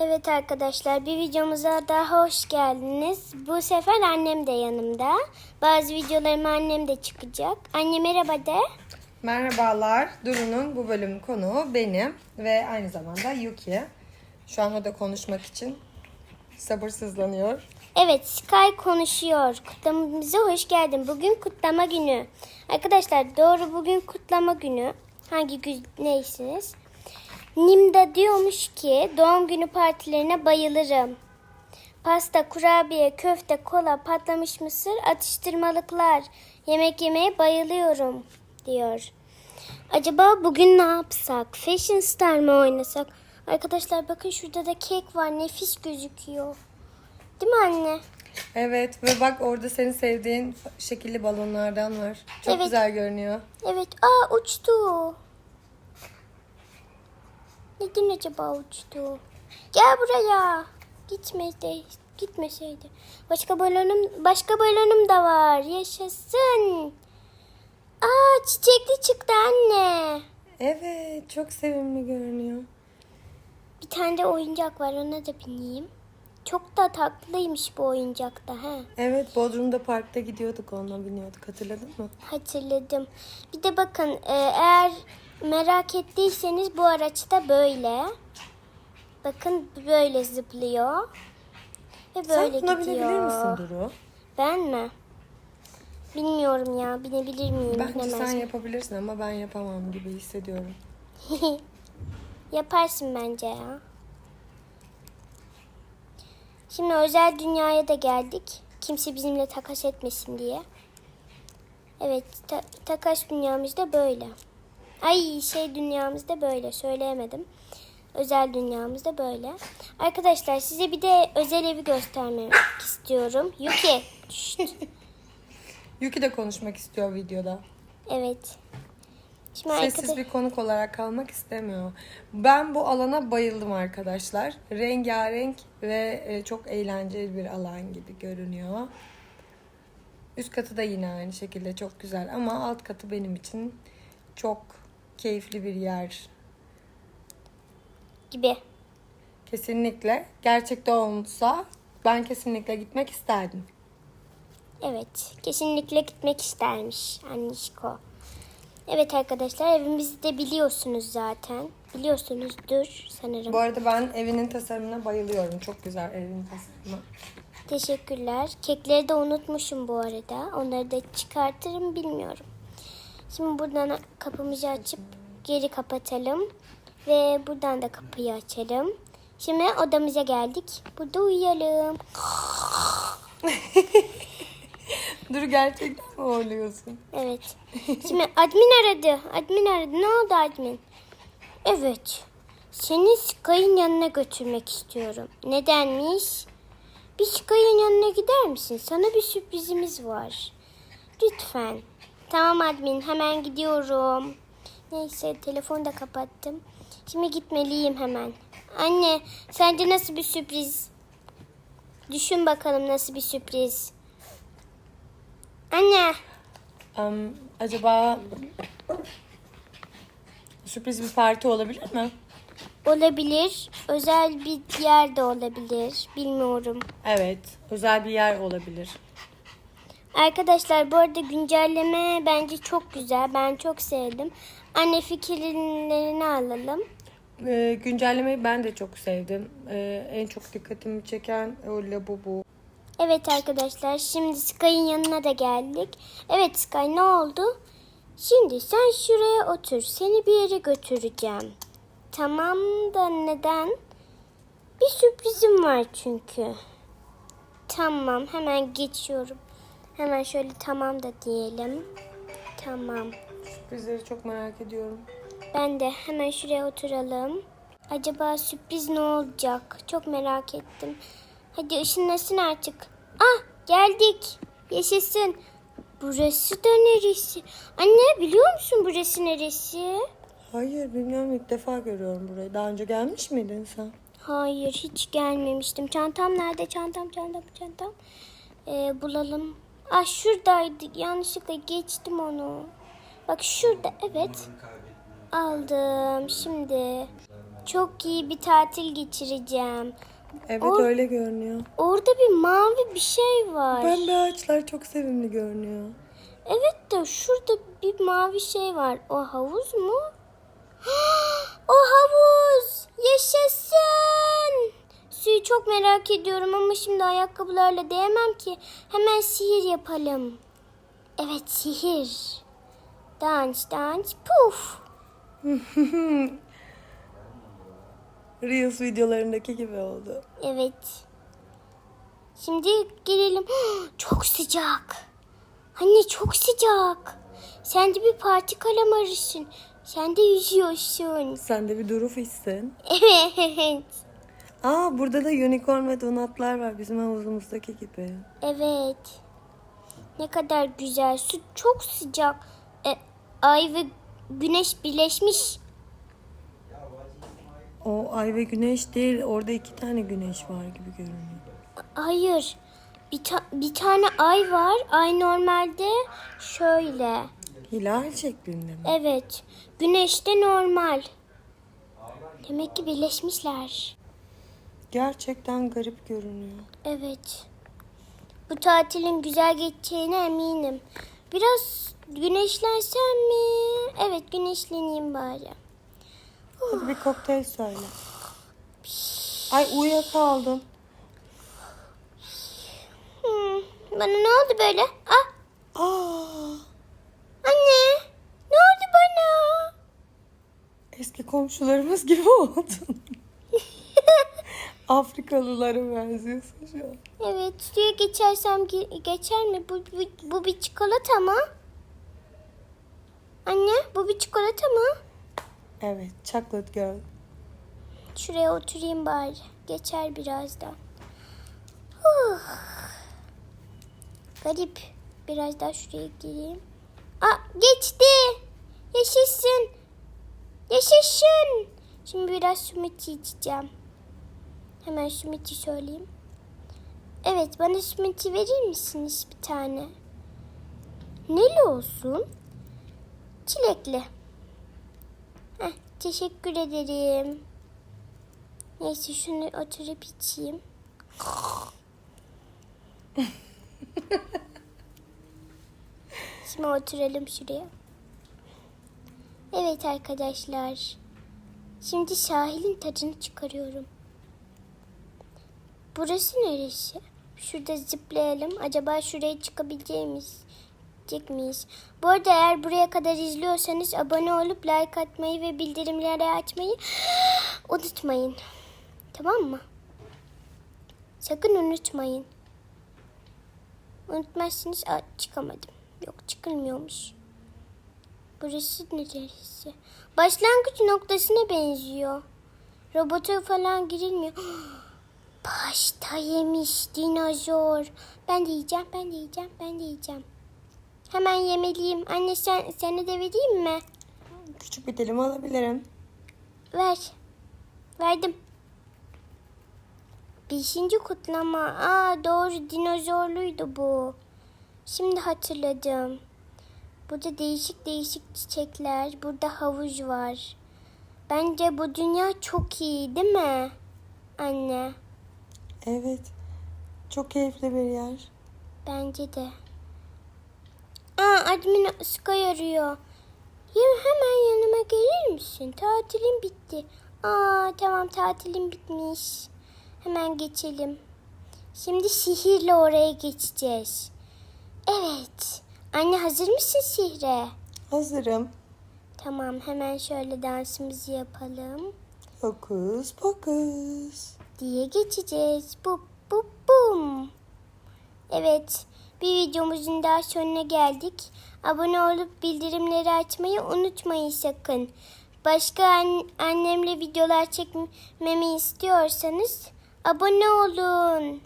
Evet arkadaşlar bir videomuza daha hoş geldiniz. Bu sefer annem de yanımda. Bazı videolarıma annem de çıkacak. Anne merhaba de. Merhabalar. Duru'nun bu bölüm konuğu benim ve aynı zamanda Yuki. Şu an o da konuşmak için sabırsızlanıyor. Evet Sky konuşuyor. Kutlamamıza hoş geldin. Bugün kutlama günü. Arkadaşlar doğru bugün kutlama günü. Hangi gün neysiniz? Nimda diyormuş ki doğum günü partilerine bayılırım. Pasta, kurabiye, köfte, kola, patlamış mısır, atıştırmalıklar. Yemek yemeye bayılıyorum diyor. Acaba bugün ne yapsak? Fashion Star mı oynasak? Arkadaşlar bakın şurada da kek var. Nefis gözüküyor. Değil mi anne? Evet ve bak orada senin sevdiğin şekilli balonlardan var. Çok Evet. güzel görünüyor. Evet. Aa uçtu. Neden acaba uçtu? Gel buraya. Gitmedi. Gitmeseydi. Başka balonum, başka balonum da var. Yaşasın. Aa çiçekli çıktı anne. Evet çok sevimli görünüyor. Bir tane de oyuncak var ona da bineyim. Çok da tatlıymış bu oyuncak da ha. Evet Bodrum'da parkta gidiyorduk onunla biniyorduk hatırladın mı? Hatırladım. Bir de bakın e, eğer merak ettiyseniz bu araçta böyle. Bakın böyle zıplıyor. Ve böyle Sen buna gidiyor. binebilir misin Duru? Ben mi? Bilmiyorum ya. Binebilir miyim? Bence binemez sen miyim? yapabilirsin ama ben yapamam gibi hissediyorum. Yaparsın bence ya. Şimdi özel dünyaya da geldik. Kimse bizimle takas etmesin diye. Evet, ta- takas dünyamızda böyle. Ay şey dünyamızda böyle söyleyemedim. Özel dünyamızda böyle. Arkadaşlar size bir de özel evi göstermek istiyorum. Yuki. şşt. Yuki de konuşmak istiyor videoda. Evet. Şimdi Sessiz arkadaş- bir konuk olarak kalmak istemiyor. Ben bu alana bayıldım arkadaşlar. Rengarenk ve e, çok eğlenceli bir alan gibi görünüyor. Üst katı da yine aynı şekilde çok güzel ama alt katı benim için çok keyifli bir yer. gibi. Kesinlikle. Gerçekte olsa ben kesinlikle gitmek isterdim. Evet, kesinlikle gitmek istermiş Anişko. Evet arkadaşlar evimizi de biliyorsunuz zaten. Biliyorsunuzdur sanırım. Bu arada ben evinin tasarımına bayılıyorum. Çok güzel evin tasarımı. Teşekkürler. Kekleri de unutmuşum bu arada. Onları da çıkartırım bilmiyorum. Şimdi buradan kapımızı açıp geri kapatalım. Ve buradan da kapıyı açalım. Şimdi odamıza geldik. Burada uyuyalım. Dur gerçekten mi horluyorsun? Evet. Şimdi admin aradı. Admin aradı. Ne oldu admin? Evet. Seni Sky'ın yanına götürmek istiyorum. Nedenmiş? Bir Sky'ın yanına gider misin? Sana bir sürprizimiz var. Lütfen. Tamam admin hemen gidiyorum. Neyse telefonu da kapattım. Şimdi gitmeliyim hemen. Anne sence nasıl bir sürpriz? Düşün bakalım nasıl bir sürpriz. Anne. Am, acaba sürpriz bir parti olabilir mi? Olabilir. Özel bir yer de olabilir. Bilmiyorum. Evet, özel bir yer olabilir. Arkadaşlar bu arada güncelleme bence çok güzel. Ben çok sevdim. Anne fikirlerini alalım. Ee, güncellemeyi ben de çok sevdim. Ee, en çok dikkatimi çeken o labubu. Evet arkadaşlar şimdi Sky'ın yanına da geldik. Evet Sky ne oldu? Şimdi sen şuraya otur. Seni bir yere götüreceğim. Tamam da neden? Bir sürprizim var çünkü. Tamam hemen geçiyorum. Hemen şöyle tamam da diyelim. Tamam. Sürprizleri çok merak ediyorum. Ben de hemen şuraya oturalım. Acaba sürpriz ne olacak? Çok merak ettim. Hadi ışınlasın artık. Ah geldik. Yaşasın. Burası da neresi? Anne biliyor musun burası neresi? Hayır, bilmiyorum ilk defa görüyorum burayı. Daha önce gelmiş miydin sen? Hayır hiç gelmemiştim. Çantam nerede? Çantam çantam çantam. Ee, bulalım. Ah şuradaydı. Yanlışlıkla geçtim onu. Bak şurada evet. Aldım. Şimdi çok iyi bir tatil geçireceğim. Evet Or- öyle görünüyor. Orada bir mavi bir şey var. Pembe ağaçlar çok sevimli görünüyor. Evet de şurada bir mavi şey var. O havuz mu? o havuz! Yaşasın! Suyu çok merak ediyorum ama şimdi ayakkabılarla değemem ki. Hemen sihir yapalım. Evet sihir. Dans dans puf. Reels videolarındaki gibi oldu. Evet. Şimdi girelim. Çok sıcak. Anne çok sıcak. Sen de bir parti kalamarısın. Sen de yüzüyorsun. Sen de bir duru fişsin. Evet. Aa burada da unicorn ve donatlar var bizim havuzumuzdaki gibi. Evet. Ne kadar güzel. Su çok sıcak. E, ay ve güneş birleşmiş. O ay ve güneş değil orada iki tane güneş var gibi görünüyor. Hayır. Bir, ta- bir tane ay var. Ay normalde şöyle. Hilal şeklinde mi? Evet. Güneş de normal. Demek ki birleşmişler. Gerçekten garip görünüyor. Evet. Bu tatilin güzel geçeceğine eminim. Biraz güneşlensem mi? Evet güneşleneyim bari. Hadi bir kokteyl söyle. Ay uyuyakaldım. Hmm, bana ne oldu böyle? Ah Aa, anne ne oldu bana? eski komşularımız gibi oldun. Afrikalılara benziyorsun şu an. evet suya geçersem ge- geçer mi? Bu, bu, bu bir çikolata mı? Anne bu bir çikolata mı? Evet, chocolate girl. Şuraya oturayım bari. Geçer birazdan. Huh. Garip. Biraz daha şuraya gireyim. Aa geçti. Yaşasın. Yaşasın. Şimdi biraz smoothie içeceğim. Hemen smoothie söyleyeyim. Evet bana smoothie verir misiniz bir tane? Neli olsun? Çilekli. Heh, teşekkür ederim. Neyse şunu oturup içeyim. Şimdi oturalım şuraya. Evet arkadaşlar. Şimdi sahilin tadını çıkarıyorum. Burası neresi? Şurada zıplayalım. Acaba şuraya çıkabilecek miyiz? Çıkacak miyiz? Bu arada eğer buraya kadar izliyorsanız abone olup like atmayı ve bildirimleri açmayı unutmayın. Tamam mı? Sakın unutmayın. Unutmazsınız Aa, çıkamadım. Yok çıkılmıyormuş. Burası neresi? Başlangıç noktasına benziyor. Robota falan girilmiyor. Pasta yemiş dinozor. Ben de yiyeceğim, ben de yiyeceğim, ben de yiyeceğim. Hemen yemeliyim. Anne sen sana da vereyim mi? Küçük bir dilim alabilirim. Ver. Verdim. Beşinci kutlama. Aa doğru dinozorluydu bu. Şimdi hatırladım. Burada değişik değişik çiçekler. Burada havuz var. Bence bu dünya çok iyi değil mi? Anne. Evet. Çok keyifli bir yer. Bence de. Aa admin Sky arıyor. Ya hemen yanıma gelir misin? Tatilim bitti. Aa tamam tatilim bitmiş. Hemen geçelim. Şimdi sihirle oraya geçeceğiz. Evet. Anne hazır mısın sihre? Hazırım. Tamam hemen şöyle dansımızı yapalım. Fokus pokus. Diye geçeceğiz. Bu bu bum. Evet. Bir videomuzun daha sonuna geldik. Abone olup bildirimleri açmayı unutmayın sakın. Başka an- annemle videolar çekmemi istiyorsanız abone olun.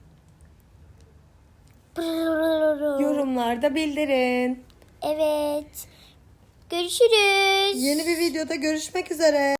Yorumlarda bildirin. Evet. Görüşürüz. Yeni bir videoda görüşmek üzere.